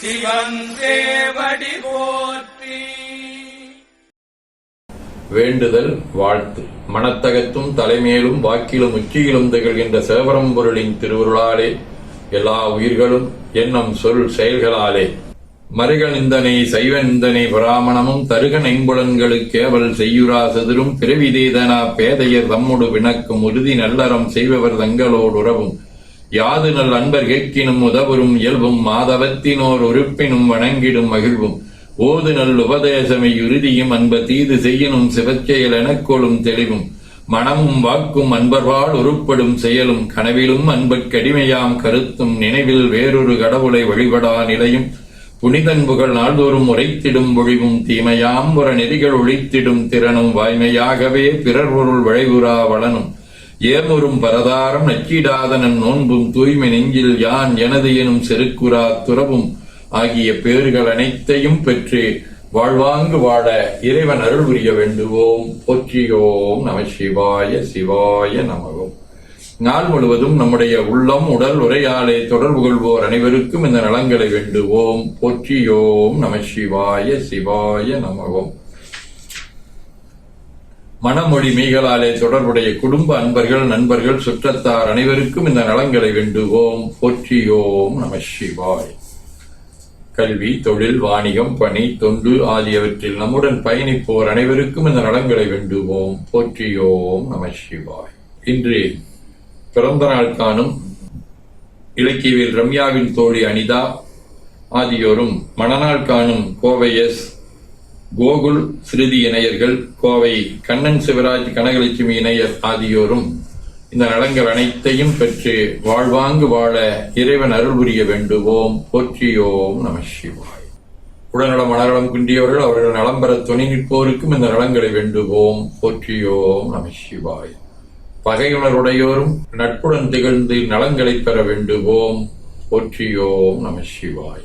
சிவன் போற்றி. வேண்டுதல் வாழ்த்து. மனத்தகத்தும் தலைமேலும் வாக்கிலும் உச்சியிலும் திகழ்கின்ற சிவபரம்பொருளின் திருவுருளாலே எல்லா உயிர்களும் எண்ணம் சொல் செயல்களாலே. மருக நிந்தனை சைவ நிந்தனை பிராமணமும் தருக நெம்புலன்களுக்கேவல் செய்யுரா செதிரும் பிறவிதேதனா பேதையர் தம்முடு வினக்கும் உறுதி நல்லறம் செய்பவர் தங்களோடு உறவும். யாது நல் அன்பர் கேட்கினும் உதவரும் இயல்பும் மாதவத்தினோர் உறுப்பினும் வணங்கிடும் மகிழ்வும். ஓது நல் உபதேசமை உறுதியும் அன்ப தீது செய்யணும் சிவச்செயல் எனக்கொளும் தெளிவும். மனமும் வாக்கும் அன்பர்வால் உருப்படும் செயலும் கனவிலும் அன்பற்கடிமையாம் கருத்தும் நினைவில் வேறொரு கடவுளை வழிபடா நிலையும். புனிதன்புகள் நாள்தோறும் உரைத்திடும் ஒழிவும் தீமையாம் புற நெறிகள் ஒழித்திடும் திறனும் வாய்மையாகவே பிறர் பொருள் விளைவுறா வளனும். ஏனொரும் பரதாரம் நச்சிடாதனன் நோன்பும் தூய்மை நெஞ்சில் யான் எனது எனும் செருக்குரா துறவும் ஆகிய பேர்கள் அனைத்தையும் பெற்று வாழ்வாங்கு வாழ இறைவன் அருள் புரிய வேண்டுவோம். போற்றியோம் நம சிவாய சிவாய நமவோம் நாள் முழுவதும் நம்முடைய உள்ளம் உடல் உரையாலே தொடர்பு கொள்வோர் அனைவருக்கும் இந்த நலங்களை வேண்டுவோம். போற்றியோம் நம சிவாய சிவாய நமவோம் மனமொழி மீகளாலே தொடர்புடைய குடும்ப அன்பர்கள் நண்பர்கள் சுற்றத்தார் அனைவருக்கும் இந்த நலங்களை வேண்டுவோம். போற்றியோம் நம சிவாய். கல்வி தொழில் வாணிகம் பணி தொண்டு ஆகியவற்றில் நம்முடன் பயணிப்போர் அனைவருக்கும் இந்த நலங்களை வேண்டுவோம். போற்றியோம் நம சிவாய். இன்று பிறந்த நாள் காணும் இலக்கியவில் ரம்யாவின் தோழி அனிதா ஆகியோரும் மணநாள் காணும் கோவை எஸ் கோகுல் ஸ்ருதி இணையர்கள் கோவை கண்ணன் சிவராஜ் கனகலட்சுமி இணையர் ஆகியோரும் இந்த நலங்கள் அனைத்தையும் பெற்று வாழ்வாங்கு வாழ இறைவன் அருள் புரிய வேண்டுவோம். போற்றியோம் நம சிவாய். உடல்நலம் மனநலம் குன்றியவர்கள் அவர்கள் நலம் பெற துணை நிற்போருக்கும் இந்த நலங்களை வேண்டுவோம். போற்றியோம் நம சிவாய். பகையுணருடையோரும் நட்புடன் திகழ்ந்து நலங்களை பெற வேண்டுவோம். போற்றியோம் நம சிவாய்.